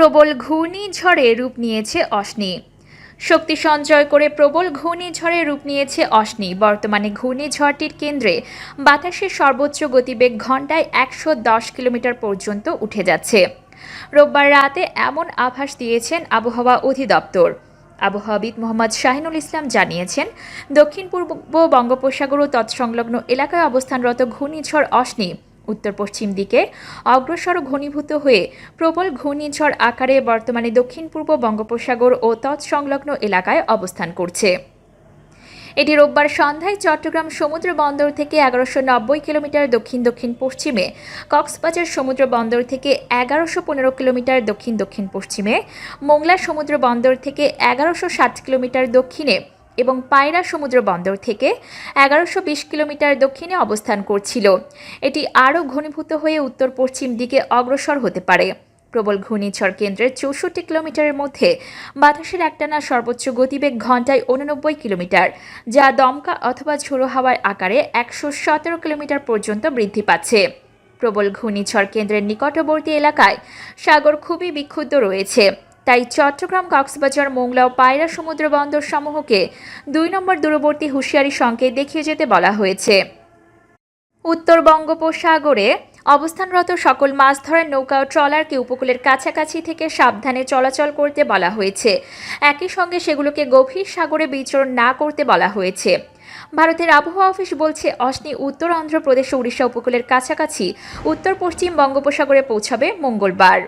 প্রবল ঘূর্ণিঝড়ে রূপ নিয়েছে অশনি। শক্তি সঞ্চয় করে প্রবল ঘূর্ণিঝড়ে রূপ নিয়েছে অশনি। বর্তমানে ঘূর্ণিঝড়টির কেন্দ্রে বাতাসের সর্বোচ্চ গতিবেগ ঘন্টায় একশো কিলোমিটার পর্যন্ত উঠে যাচ্ছে। রোববার রাতে এমন আভাস দিয়েছেন আবহাওয়া অধিদপ্তর। আবহাওয়াবিদ মোহাম্মদ শাহিনুল ইসলাম জানিয়েছেন, দক্ষিণ পূর্ব বঙ্গোপসাগর ও তৎসংলগ্ন এলাকায় অবস্থানরত ঘূর্ণিঝড় অশনি উত্তর পশ্চিম দিকে অগ্রসর ঘনীভূত হয়ে প্রবল ঘূর্ণিঝড় আকারে বর্তমানে দক্ষিণ পূর্ব বঙ্গোপসাগর ও তৎসংলগ্ন এলাকায় অবস্থান করছে। এটি রোববার সন্ধ্যায় চট্টগ্রাম সমুদ্র বন্দর থেকে এগারোশো নব্বই কিলোমিটার দক্ষিণ দক্ষিণ পশ্চিমে কক্সবাজার সমুদ্র বন্দর থেকে এগারোশো পনেরো কিলোমিটার দক্ষিণ দক্ষিণ পশ্চিমে মোংলা সমুদ্র বন্দর থেকে এগারোশো ষাট কিলোমিটার দক্ষিণে এবং পায়রা সমুদ্র বন্দর থেকে এগারোশো বিশ কিলোমিটার দক্ষিণে অবস্থান করছিল। এটি আরও ঘনীভূত হয়ে উত্তর পশ্চিম দিকে অগ্রসর হতে পারে। প্রবল ঘূর্ণিঝড় কেন্দ্রের চৌষট্টি কিলোমিটারের মধ্যে বাতাসের একটানা সর্বোচ্চ গতিবেগ ঘন্টায় উননব্বই কিলোমিটার, যা দমকা অথবা ঝোড়ো হাওয়ার আকারে একশো সতেরো কিলোমিটার পর্যন্ত বৃদ্ধি পাচ্ছে। প্রবল ঘূর্ণিঝড় কেন্দ্রের নিকটবর্তী এলাকায় সাগর খুবই বিক্ষুব্ধ রয়েছে। তাই চট্টগ্রাম, কক্সবাজার, মোংলা ও পায়রা সমুদ্র বন্দর সমূহকে দুই নম্বর দূরবর্তী হুঁশিয়ারি সংকেত দেখিয়ে যেতে বলা হয়েছে। উত্তর বঙ্গোপসাগরে অবস্থানরত সকল মাছ ধরার নৌকা ও ট্রলারকে উপকূলের কাছাকাছি থেকে সাবধানে চলাচল করতে বলা হয়েছে। একই সঙ্গে সেগুলোকে গভীর সাগরে বিচরণ না করতে বলা হয়েছে। ভারতের আবহাওয়া অফিস বলছে, অশ্নি উত্তর অন্ধ্রপ্রদেশ উড়িষ্যা উপকূলের কাছাকাছি উত্তর পশ্চিম বঙ্গোপসাগরে পৌঁছাবে মঙ্গলবার।